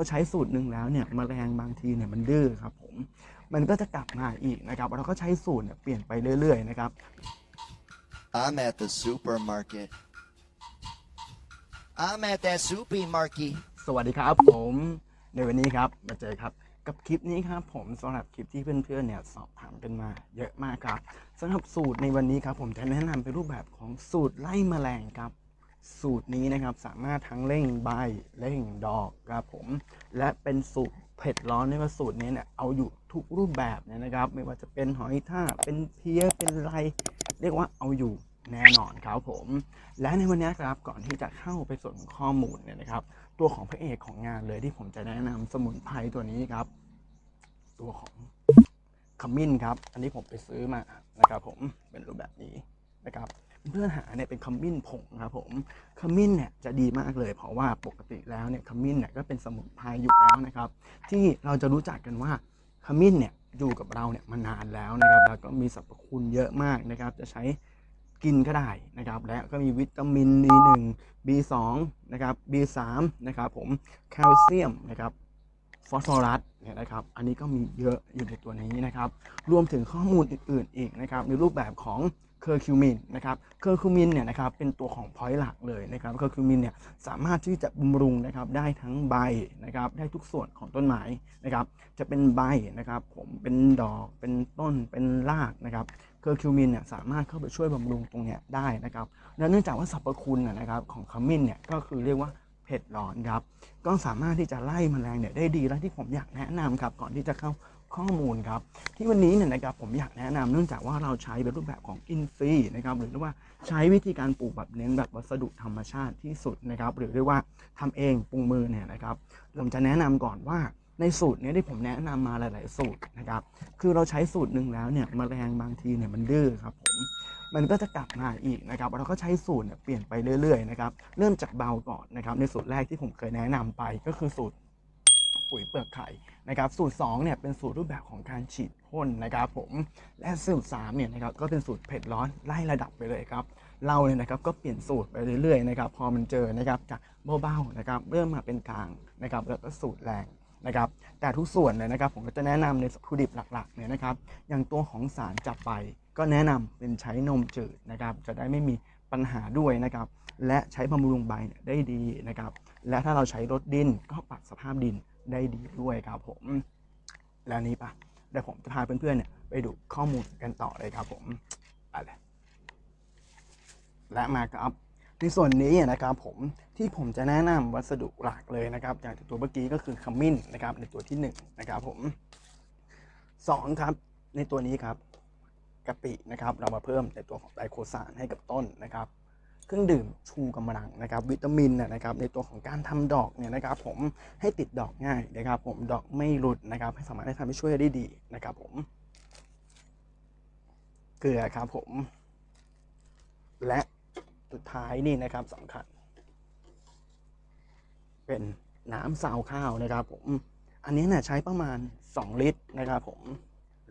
เราใช้สูตรหนึ่งแล้วเนี่ยแมลงบางทีเนี่ยมันดื้อครับผมมันก็จะกลับมาอีกนะครับ เราก็ใช้สูตรเนี่ยเปลี่ยนไปเรื่อย ๆ นะครับ I'm at the supermarket. I'm at that supermarket. สวัสดีครับผมในวันนี้ครับมาเจอครับกับคลิปนี้ครับผมสำหรับคลิปที่เพื่อนๆเนี่ยสอบถามกันมาเยอะมากครับสำหรับสูตรในวันนี้ครับผมจะแนะนำเป็นรูปแบบของสูตรไล่แมลงครับ สูตรนี้นะครับสามารถทั้งเร่งใบเร่งดอกครับผม และเป็นสูตรเผ็ดร้อนในว่าสูตรนี้เนี่ยเอาอยู่ทุกรูปแบบเนี่ยนะครับ ไม่ว่าจะเป็นหอยทากเป็นเพี้ยเป็นไร เรียกว่าเอาอยู่แน่นอนครับผม และในวันนี้ครับก่อนที่จะเข้าไปส่วนข้อมูลเนี่ยนะครับ ตัวของพระเอกของงานเลยที่ผมจะแนะนำสมุนไพรตัวนี้ครับ ตัวของขมิ้นครับ อันนี้ผมไปซื้อมานะครับผมเป็นรูปแบบนี้นะครับ เพื่อนหาเนี่ยเป็นขมิ้นผงครับผมขมิ้นเนี่ยจะดีมากเลย เพราะว่าปกติแล้วเนี่ยขมิ้นเนี่ยก็เป็นสมุนไพรอยู่แล้วนะครับ ที่เราจะรู้จักกันว่าขมิ้นเนี่ยอยู่กับเราเนี่ยมานานแล้วนะครับแล้วก็มีสรรพคุณเยอะมากนะครับ จะใช้กินก็ได้นะครับ และก็มีวิตามิน B1 B2 นะครับ B3 นะครับผมแคลเซียมนะครับฟอสฟอรัสเนี่ยนะครับ อันนี้ก็มีเยอะอยู่ในตัวนี้นะครับ รวมถึงข้อมูลอื่น ๆ อีกนะครับ ในรูปแบบของ เคอร์คิวมินนะครับ เคอร์คิวมินเนี่ยนะครับเป็นตัวของพอยต์หลักเลยนะครับ เคอร์คิวมินเนี่ยสามารถที่จะบำรุงนะครับได้ทั้งใบนะครับได้ทุกส่วนของต้นไม้นะครับ จะเป็นใบนะครับผมเป็นดอกเป็นต้นเป็นรากนะครับ เคอร์คิวมินเนี่ยสามารถเข้าไปช่วยบำรุงตรงเนี้ยได้นะครับ และเนื่องจากว่าสรรพคุณนะนะครับของขมิ้นเนี่ยก็คือเรียกว่าเผ็ดร้อนครับ ก็สามารถที่จะไล่แมลงเนี่ยได้ดีและที่ผมอยากแนะนำครับก่อนที่จะเข้า ข้อมูลครับ ที่วันนี้เนี่ยนะครับผมอยากแนะนำเนื่องจากว่าเราใช้เป็นรูปแบบของอินฟรีนะครับหรือว่าใช้วิธีการปลูกแบบเน้นแบบวัสดุธรรมชาติที่สุดนะครับ หรือเรียกว่าทำเองปรุงมือเนี่ยนะครับผมจะแนะนำก่อนว่าในสูตรเนี้ที่ผมแนะนำมาหลาย ๆ สูตรนะครับ คือเราใช้สูตรหนึ่งแล้วเนี่ยแมลงบางทีเนี่ยมันดื้อครับผมมันก็จะกลับมาอีกนะครับ เราก็ใช้สูตรเนี่ยเปลี่ยนไปเรื่อย ๆ นะครับ เริ่มจากเบาก่อนนะครับ ในสูตรแรกที่ผมเคยแนะนำไปก็คือสูตร ปุ๋ยเปลือกไข่นะครับสูตร2เนี่ยเป็นสูตรรูปแบบของการฉีดพ่นนะครับผมและสูตร3เนี่ยนะครับก็เป็นสูตรเผ็ดร้อนไล่ระดับไปเลยครับเราเนี่ยนะครับก็เปลี่ยนสูตรไปเรื่อยๆนะครับพอมันเจอนะครับจากเบาๆนะครับเริ่มมาเป็นกลางนะครับแล้วก็สูตรแรงนะครับแต่ทุกส่วนเลยนะครับผมก็จะแนะนำในวัตถุดิบหลักๆเนี่ยนะครับอย่างตัวของสารจับไปก็แนะนำเป็นใช้นมจืดนะครับจะได้ไม่มีปัญหาด้วยนะครับและใช้บำรุงใบได้ดีนะครับและถ้าเราใช้รดดินก็ปรับสภาพดิน ได้ดีด้วยครับผม แล้วนี้ปะเดี๋ยวผมจะพาเพื่อนๆเนี่ยไปดูข้อมูลกันต่อเลยครับผมไปเลยและมาครับในส่วนนี้นะครับผมที่ผมจะแนะนำวัสดุหลักเลยนะครับ อย่างตัวเมื่อกี้ก็คือขมิ้นนะครับ ในตัวที่หนึ่งนะครับผมสองครับ ในตัวนี้ครับกะปินะครับ เรามาเพิ่มในตัวของไดโคซานให้กับต้นนะครับ เครื่องดื่มชูกำลังนะครับวิตามินนะครับในตัวของการทำดอกเนี่ยนะครับผมให้ติดดอกง่ายนะครับผมดอกไม่หลุดนะครับให้สามารถให้ทำให้ช่วยได้ดีนะครับผมเกลือครับผม และสุดท้ายนี่นะครับสำคัญ เป็นน้ำซาวข้าวนะครับผม อันนี้เนี่ยใช้ประมาณ 2 ลิตรนะครับผม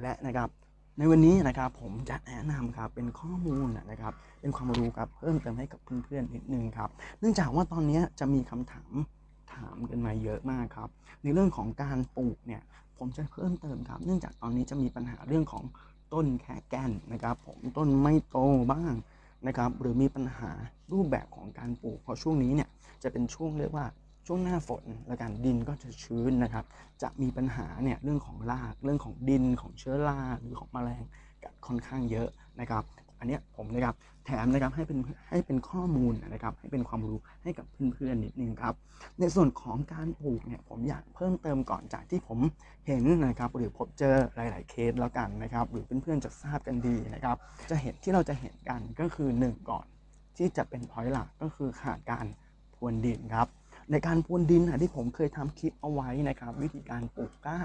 และนะครับ ในวันนี้นะครับผมจะแนะนำครับเป็นข้อมูลนะครับ เป็นความรู้ครับเพิ่มเติมให้กับเพื่อนๆนิดนึงครับ เนื่องจากว่าตอนนี้จะมีคำถามถามกันมาเยอะมากครับ ในเรื่องของการปลูกเนี่ยผมจะเพิ่มเติมครับ เนื่องจากตอนนี้จะมีปัญหาเรื่องของต้นแค่แก่นนะครับ ผมต้นไม่โตบ้างนะครับ หรือมีปัญหารูปแบบของการปลูกเพราะช่วงนี้เนี่ยจะเป็นช่วงเรียกว่า ช่วงหน้าฝนและการดินก็จะชื้นนะครับ จะมีปัญหาเนี่ยเรื่องของรากเรื่องของดินของเชื้อราหรือของแมลงกัดค่อนข้างเยอะนะครับ อันนี้ผมนะครับแถมนะครับให้เป็นให้เป็นข้อมูลนะครับ ให้เป็นความรู้ให้กับเพื่อนๆนิดนึงครับ ในส่วนของการปลูกเนี่ยผมอยากเพิ่มเติมก่อนจากที่ผมเห็นนะครับหรือพบเจอหลาย ๆ เคสแล้วกันนะครับ หรือเพื่อนๆจะทราบกันดีนะครับ จะเห็นที่เราจะเห็นกันก็คือหนึ่งก่อน ที่จะเป็นพอยต์หลักก็คือขาดการพรวนดินครับ ในการพรวนดินนะที่ผมเคยทำคลิปเอาไว้นะครับ วิธีการปลูกกล้า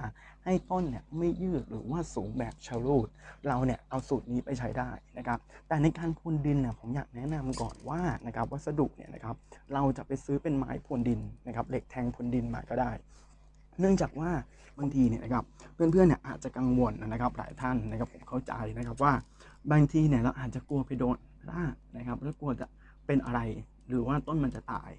ให้ต้นเนี่ยไม่ยืดหรือว่าสูงแบบชะลูด เราเนี่ยเอาสูตรนี้ไปใช้ได้นะครับ แต่ในการพรวนดินเนี่ยผมอยากแนะนำก่อนว่านะครับวัสดุเนี่ยนะครับเราจะไปซื้อเป็นไม้พรวนดินนะครับเหล็กแทงพรวนดินมาก็ได้ เนื่องจากว่าบางทีเนี่ยนะครับเพื่อนๆเนี่ยอาจจะกังวลนะครับหลายท่านนะครับผมเข้าใจนะครับว่าบางทีเนี่ยเราอาจจะกลัวไปโดนรากนะครับแล้วกลัวจะเป็นอะไรหรือว่าต้นมันจะตาย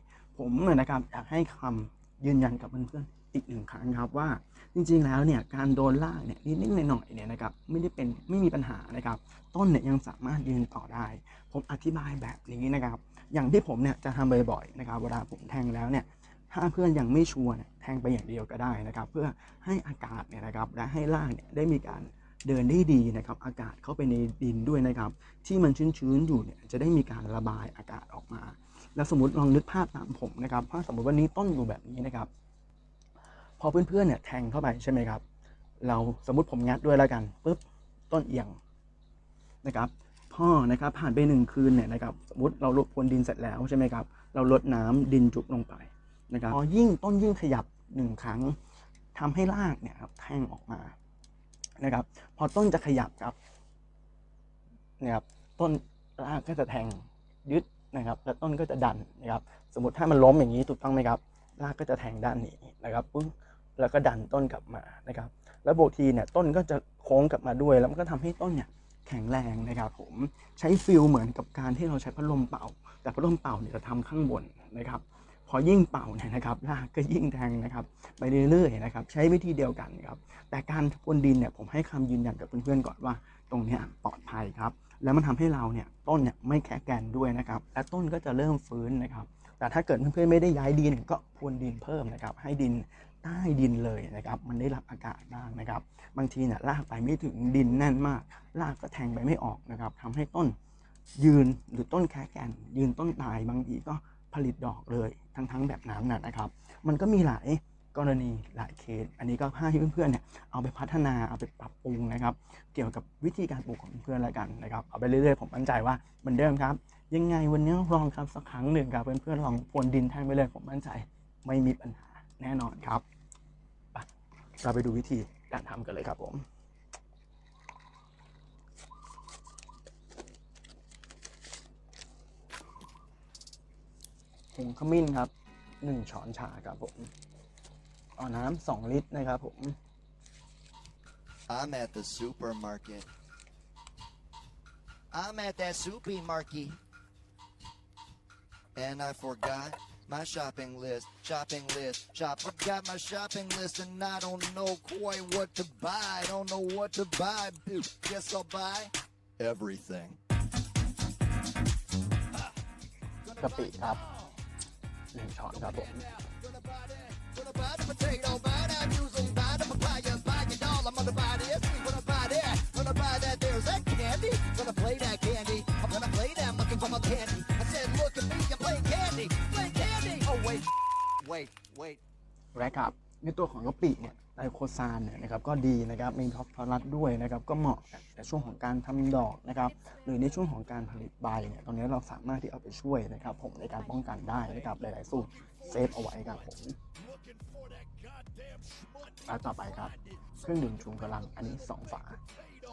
ผมเนี่ยนะครับอยากให้คำยืนยันกับเพื่อนๆอีกหนึ่งครั้งครับว่าจริงๆแล้วเนี่ยการโดนลากเนี่ยนิดๆหน่อยๆเนี่ยนะครับไม่ได้เป็นไม่มีปัญหานะครับ ต้นเนี่ยยังสามารถยืนต่อได้ ผมอธิบายแบบนี้นะครับ อย่างที่ผมเนี่ยจะทำบ่อยๆนะครับเวลาผมแทงแล้วเนี่ยถ้าเพื่อนยังไม่ชัวร์เนี่ยแทงไปอย่างเดียวก็ได้นะครับ เพื่อให้อากาศเนี่ยนะครับและให้รากเนี่ยได้มีการเดินได้ดีนะครับ อากาศเข้าไปในดินด้วยนะครับ ที่มันชื้นๆอยู่เนี่ยจะได้มีการระบายอากาศออกมา แล้วสมมติลองนึกภาพตามผมนะครับถ้าสมมติวันนี้ต้นอยู่แบบนี้นะครับ พอเพื่อนๆเนี่ยแทงเข้าไปใช่ไหมครับ เราสมมติผมงัดด้วยแล้วกันปุ๊บต้นเอียงนะครับพ่อนะครับผ่านไปหนึ่งคืนเนี่ยนะครับสมมติเราลดพรวนดินเสร็จแล้วใช่ไหมครับเราลดน้ำดินจุบลงไปนะครับพอยิ่งต้นยิ่งขยับหนึ่งครั้งทำให้รากเนี่ยครับแทงออกมานะครับพอต้นจะขยับครับนะครับต้นรากก็จะแทงยึด นะครับ แล้วต้นก็จะดันนะครับ สมมติถ้ามันล้มอย่างนี้ถูกต้องไหมครับรากก็จะแทงด้านนี้นะครับปึ๊บแล้วก็ดันต้นกลับมานะครับ แล้วบางทีเนี่ยต้นก็จะโค้งกลับมาด้วย แล้วมันก็ทำให้ต้นเนี่ยแข็งแรงนะครับ ผมใช้ฟิลเหมือนกับการที่เราใช้พัดลมเป่า แต่พัดลมเป่าเนี่ยจะทำข้างบนนะครับ พอยิ่งเป่าเนี่ยนะครับรากก็ยิ่งแทงนะครับ ไปเรื่อยๆนะครับ ใช้วิธีเดียวกันครับ แต่การพรวนดินเนี่ยผมให้คำยืนยันกับเพื่อนๆก่อนว่า ตรงเนี้ยปลอดภัยครับ แล้วมันทำให้เราเนี่ยต้นเนี่ยไม่แข็งแกนด้วยนะครับ และต้นก็จะเริ่มฟื้นนะครับ แต่ถ้าเกิดเพื่อนๆไม่ได้ย้ายดินก็พรวนดินเพิ่มนะครับ ให้ดินใต้ดินเลยนะครับ มันได้รับอากาศบ้างนะครับ บางทีเนี่ยรากไปไม่ถึงดินแน่นมากรากก็แทงไปไม่ออกนะครับทำให้ต้นยืนหรือต้นแค่แก่น ยืนต้นตายบางทีก็ผลิตดอกเลยทั้งๆแบบนั้นนะนะครับ มันก็มีหลาย กรณีหลายเคส อันนี้ก็ให้เพื่อนๆเนี่ยเอาไปพัฒนาเอาไปปรับปรุงนะครับ เกี่ยวกับวิธีการปลูกของเพื่อนแล้วกันนะครับเอาไปเรื่อยๆผมมั่นใจว่าเหมือนเดิมครับ ยังไงวันนี้ลองครับสักครั้งหนึ่งครับเพื่อนๆลองพรวนดินแท่งไปเลยผมมั่นใจไม่มีปัญหาแน่นอนครับเราไปดูวิธีการทำกันเลยครับผมผงขมิ้นครับหนึ่งช้อนชาครับผม เอาน้ำสองลิตรนะครับผม I'm at the supermarket. I'm at that supermarket. And I forgot my shopping list. Shopping list. Shop forgot my shopping list and I don't know quite what to buy. I don't know what to buy. Guess I'll buy everything. กะปิครับหนึ่งช้อนครับผม และครับในตัวของกะปิเนี่ยไดโคซานเนี่ยนะครับก็ดีนะครับมีท็อปฟอรัสด้วยนะครับก็เหมาะกับในช่วงของการทำดอกนะครับหรือในช่วงของการผลิตใบเนี่ยตรงนี้เราสามารถที่เอาไปช่วยนะครับผมในการป้องกันได้นะครับหลาย ๆ สูตรเซฟเอาไว้ครับผม แล้วต่อไปครับ เครื่องดื่มชูกำลังอันนี้ 2 ฝา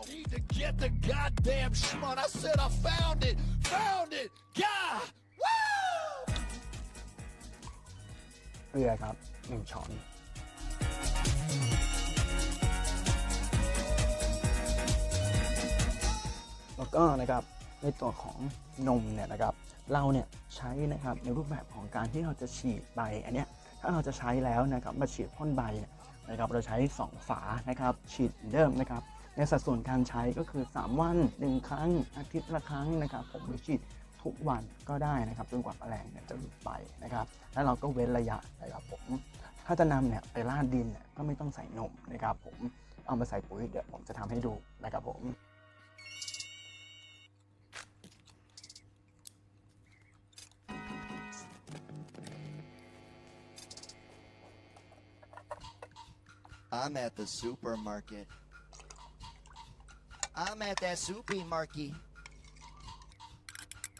Need to get the goddamn schmut. I said I found it. Found it. God. Woo! เกลือครับ 1 ช้อน แล้วก็นะครับในตัวของนมเนี่ยนะครับ เราเนี่ยใช้นะครับในรูปแบบของการที่เราจะฉีดใบอันเนี้ยถ้าเราจะใช้แล้วนะครับมาฉีดพ่นใบเนี่ย นะครับ เราใช้ 2 ฝานะครับ ฉีดเดิมนะครับ ในสัดส่วนการใช้ก็คือ 3 วัน 1 ครั้ง อาทิตย์ละครั้งนะครับ ผมหรือฉีดทุกวันก็ได้นะครับจนกว่าแมลงเนี่ยจะหลุดไปนะครับ แล้วเราก็เว้นระยะนะครับผม ถ้าจะนำเนี่ยไปราดดินเนี่ยก็ไม่ต้องใส่นมนะครับผม เอามาใส่ปุ๋ยเดี๋ยวผมจะทำให้ดูนะครับผม I'm at the supermarket. I'm at that supermarket.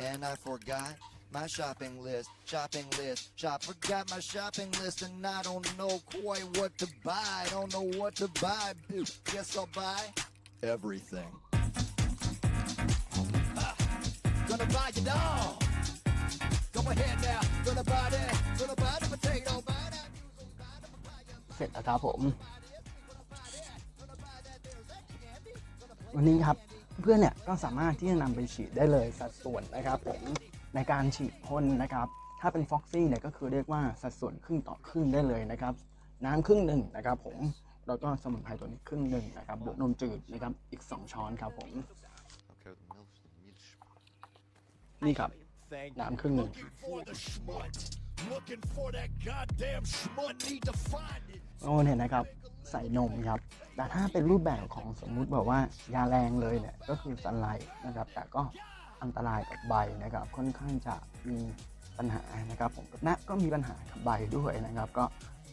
And I forgot my shopping list. Shopping list. Shop forgot my shopping list and I don't know quite what to buy. I don't know what to buy. Guess I'll buy everything. Gonna buy it all. Go ahead now. Gonna buy that. Gonna buy the potato. Buy that music, buy the papaya. เสร็จแล้วครับผม วันนี้ครับเพื่อนเนี่ยก็สามารถที่จะนำไปฉีดได้เลยสัดส่วนนะครับผมในการฉีดพ่นนะครับ ถ้าเป็นฟ็อกซี่เนี่ยก็คือเรียกว่าสัดส่วนครึ่งต่อครึ่งได้เลยนะครับ น้ำครึ่งหนึ่งนะครับ ผมแล้วก็สมุนไพรตัวนี้ครึ่งหนึ่งนะครับบวกนมจืดนะครับอีก 2 ช้อนครับผมนี่ครับน้ำครึ่งหนึ่งโอ้เนี่ยนะครับ ใส่นมครับ แต่ถ้าเป็นรูปแบบของสมมุติแบบว่ายาแรงเลยเนี่ยก็คือสันไลท์นะครับ แต่ก็อันตรายกับใบนะครับ ค่อนข้างจะมีปัญหานะครับผมนะก็มีปัญหากับใบด้วยนะครับ ก็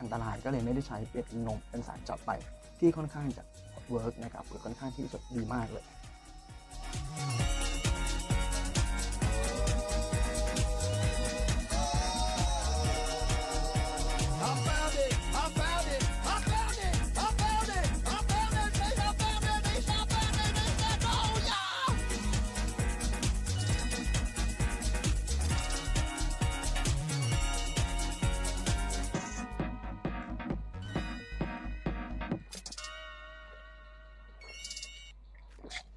อันตรายก็เลยไม่ได้ใช้เป็นนมเป็นสารจับใบที่ค่อนข้างจะเวิร์กนะครับหรือค่อนข้างที่จะดีมากเลย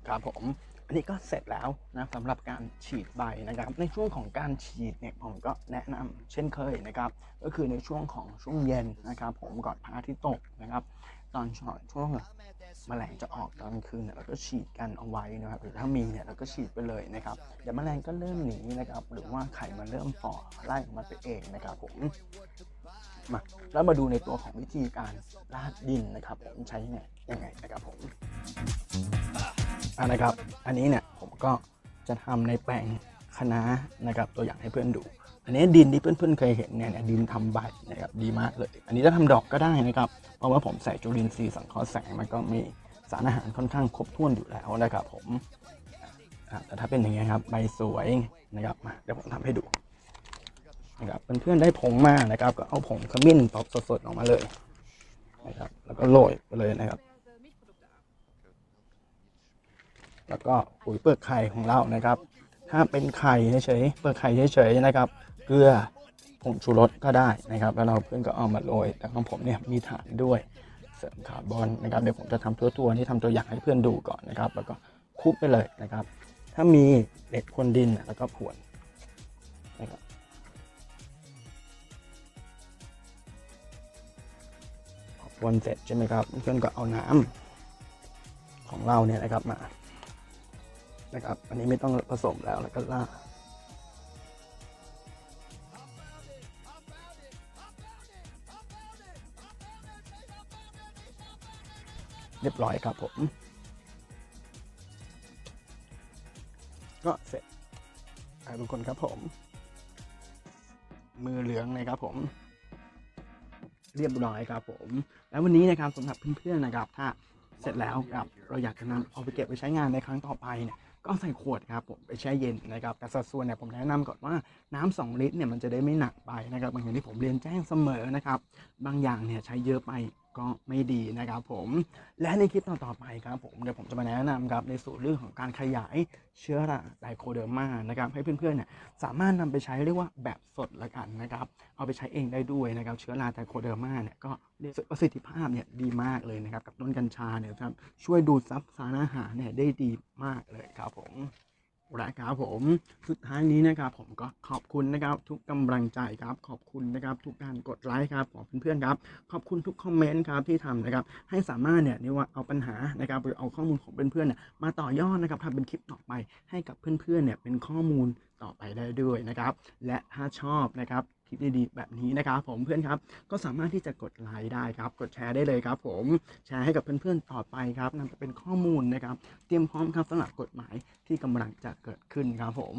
ครับผมอันนี้ก็เสร็จแล้วนะสำหรับการฉีดใบนะครับ ในช่วงของการฉีดเนี่ยผมก็แนะนำเช่นเคยนะครับ ก็คือในช่วงของช่วงเย็นนะครับ ผมก่อนพระอาทิตย์ตกนะครับ ตอนช่วงช่วงแมลงจะออกตอนคืนเนี่ยเราก็ฉีดกันเอาไว้นะครับหรือถ้ามีเนี่ยเราก็ฉีดไปเลยนะครับเดี๋ยวแมลงก็เริ่มหนีนะครับ หรือว่าไข่มันเริ่มฝ่อไล่ออกมาไปเองนะครับผมมาแล้วมาดูในตัวของวิธีการราดดินนะครับ ผมใช้ยังไงยังไงนะครับผม นะครับ อันนี้เนี่ยผมก็จะทำในแปลงคณะนะครับตัวอย่างให้เพื่อนดู อันนี้ดินที่เพื่อนๆเคยเห็นเนี่ยดินทำใบนะครับดีมากเลย อันนี้จะทำดอกก็ได้นะครับ เพราะว่าผมใส่จุลินทรีย์สังเคราะห์แสงมันก็มีสารอาหารค่อนข้างครบถ้วนอยู่แล้วนะครับผมแต่ถ้าเป็นอย่างเงี้ยครับใบสวยนะครับมาเดี๋ยวผมทำให้ดูนะครับเพื่อนๆได้ผงมานะครับ ก็เอาผงขมิ้นปอกสดๆออกมาเลยนะครับแล้วก็โรยไปเลยนะครับ แล้วก็ปุ๋ยเปลือกไข่ของเรานะครับ ถ้าเป็นไข่เฉยๆเปลือกไข่เฉยๆนะครับ เกลือผงชูรสก็ได้นะครับ แล้วเราเพื่อนก็เอามาโรยแต่ของผมเนี่ยมีฐานด้วยเสริมคาร์บอนนะครับเดี๋ยวผมจะทำตัวตัวๆนี้ทำตัวอย่างให้เพื่อนดูก่อนนะครับ แล้วก็คลุกไปเลยนะครับ ถ้ามีเด็ดคนดินแล้วก็ผวนนะครับวนเสร็จใช่ไหมครับเพื่อนก็เอาน้ำของเราเนี่ยนะครับมา นะครับ อันนี้ไม่ต้องผสมแล้วแล้วก็ล่าเรียบร้อยครับผม ก็เสร็จทุกคนครับผม มือเหลืองเลยครับผม เรียบร้อยครับผม แล้ววันนี้นะครับสำหรับเพื่อนๆนะครับ ถ้าเสร็จแล้วครับเราอยากจะนำเอาไปเก็บไปใช้งานในครั้งต่อไปเนี่ย ก็ใส่ขวดครับผมไปแช่เย็นนะครับแต่สัดส่วนเนี่ยผมแนะนำก่อนว่าน้ำ2ลิตรเนี่ยมันจะได้ไม่หนักไปนะครับบางอย่างที่ผมเรียนแจ้งเสมอนะครับบางอย่างเนี่ยใช้เยอะไป ก็ไม่ดีนะครับผม และในคลิปต่อๆไปครับผมเดี๋ยวผมจะมาแนะนำครับในส่วนเรื่องของการขยายเชื้อราไดโคเดอร์มานะครับให้เพื่อนๆเนี่ยสามารถนำไปใช้เรียกว่าแบบสดละกันนะครับเอาไปใช้เองได้ด้วยนะครับเชื้อราไดโคเดอร์มาเนี่ยก็เรียกประสิทธิภาพเนี่ยดีมากเลยนะครับกับต้นกัญชาเนี่ยครับช่วยดูดซับสารอาหารเนี่ยได้ดีมากเลยครับผม นะครับผมสุดท้ายนี้นะครับ ผมก็ขอบคุณนะครับ ทุกกำลังใจครับ ขอบคุณนะครับ ทุกการกดไลค์ครับของเพื่อนๆครับ ขอบคุณทุกคอมเมนต์ครับที่ทำนะครับ ให้สามารถเนี่ยเรียกว่าเอาปัญหานะครับหรือเอาข้อมูลของเพื่อนๆเนี่ยมาต่อยอดนะครับทำเป็นคลิปต่อไปให้กับเพื่อนๆเนี่ยเป็นข้อมูลต่อไปได้ด้วยนะครับ และถ้าชอบนะครับ คลิปดีๆแบบนี้นะครับผมเพื่อนครับก็สามารถที่จะกดไลค์ได้ครับ กดแชร์ได้เลยครับ ผมแชร์ให้กับเพื่อนๆต่อไปครับนำไปเป็นข้อมูลนะครับ เตรียมพร้อมครับสำหรับกฎหมายที่กำลังจะเกิดขึ้นครับผม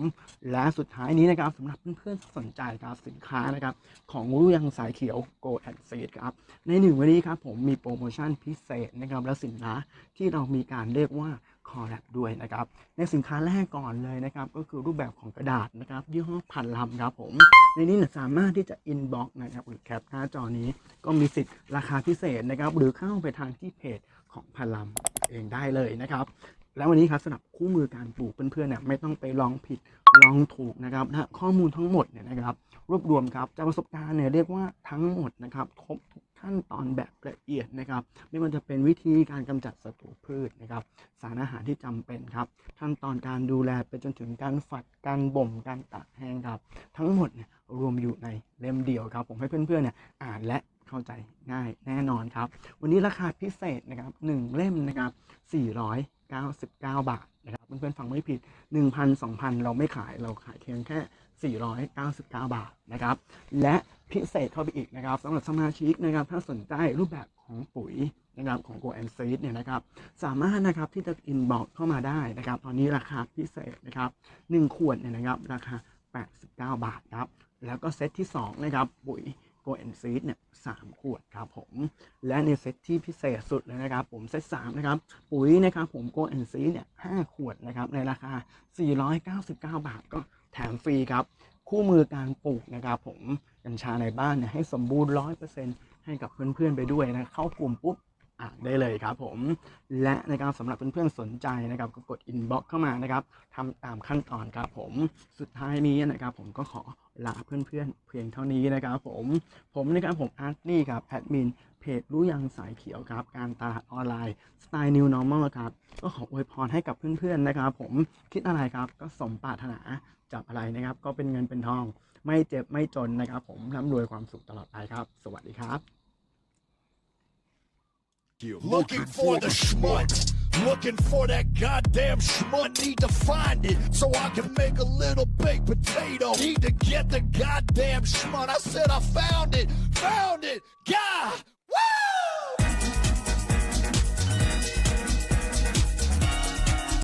และสุดท้ายนี้นะครับสำหรับเพื่อนๆที่สนใจครับสินค้านะครับ ของรู้ยังสายเขียว Go and Seed ครับในหนึ่งวันนี้ครับผมมีโปรโมชั่นพิเศษนะครับและสินค้าที่เรามีการเรียกว่า คอแลบด้วยนะครับ ในสินค้าแรกก่อนเลยนะครับ ก็คือรูปแบบของกระดาษนะครับยี่ห้อพันลำครับผม ในนี้สามารถที่จะอินบ็อกนะครับหรือแคปหน้าจอนี้ก็มีสิทธิ์ราคาพิเศษนะครับ หรือเข้าไปทางที่เพจของพันลำเองได้เลยนะครับ แล้ววันนี้ครับสำหรับคู่มือการปลูกเพื่อนๆเนี่ยไม่ต้องไปลองผิดลองถูกนะครับนะข้อมูลทั้งหมดเนี่ยนะครับ รวบรวมครับจากประสบการณ์เนี่ยเรียกว่าทั้งหมดนะครับครบทุก ขั้นตอนแบบละเอียดนะครับ ไม่ว่าจะเป็นวิธีการกำจัดศัตรูพืชนะครับ สารอาหารที่จำเป็นครับ ขั้นตอนการดูแลไปจนถึงการฝัดการบ่มการตากแห้งครับ ทั้งหมดเนี่ยรวมอยู่ในเล่มเดียวครับ ผมให้เพื่อนๆเนี่ยอ่านและเข้าใจง่ายแน่นอนครับ วันนี้ราคาพิเศษนะครับหนึ่งเล่มนะครับ 499 บาทนะครับเพื่อนๆฟังไม่ผิด 1,000 2,000 เราไม่ขายเราขายเพียงแค่ 499 บาทนะครับ และพิเศษเข้าไปอีกนะครับสำหรับสมาชิกนะครับ ถ้าสนใจรูปแบบของปุ๋ยนะครับของ Go and Seed เนี่ยนะครับ สามารถนะครับที่จะอินบอกเข้ามาได้นะครับ ตอนนี้ราคาพิเศษนะครับ1ขวดเนี่ยนะครับ ราคา 89 บาทครับ แล้วก็เซตที่ 2 นะครับ ปุ๋ย Go and Seed เนี่ยสามขวดครับผม และในเซตที่พิเศษสุดเลยนะครับ ผมเซต3นะครับ ปุ๋ยนะครับผม Go and Seed เนี่ย5ขวดนะครับ ในราคา 499 บาทก็ แถมฟรีครับ คู่มือการปลูกนะครับผมกัญชาในบ้านเนี่ยให้สมบูรณ์100%ให้กับเพื่อนๆไปด้วยนะเข้ากลุ่มปุ๊บอ่านได้เลยครับผมและนะครับสำหรับเพื่อนๆสนใจนะครับก็กดอินบ็อกเข้ามานะครับทำตามขั้นตอนครับผมสุดท้ายนี้นะครับผมก็ขอลาเพื่อนๆเพียงเท่านี้นะครับผมผมนะครับผมอาร์ตนี่ครับแอดมิน เพจรู้ยังสายเขียวครับ การตลาดออนไลน์สไตล์ New Normal ครับ ก็ขออวยพรให้กับเพื่อนๆนะครับผมคิดอะไรครับก็สมปรารถนาจับอะไรนะครับ ก็เป็นเงินเป็นทอง ไม่เจ็บไม่จนนะครับผมร่ำรวยความสุขตลอดไปครับ สวัสดีครับ Looking for the schmut. Looking for that goddamn schmut. Need to find it so I can make a little baked potato. Need to get the goddamn schmut. I said I found it. Found it. God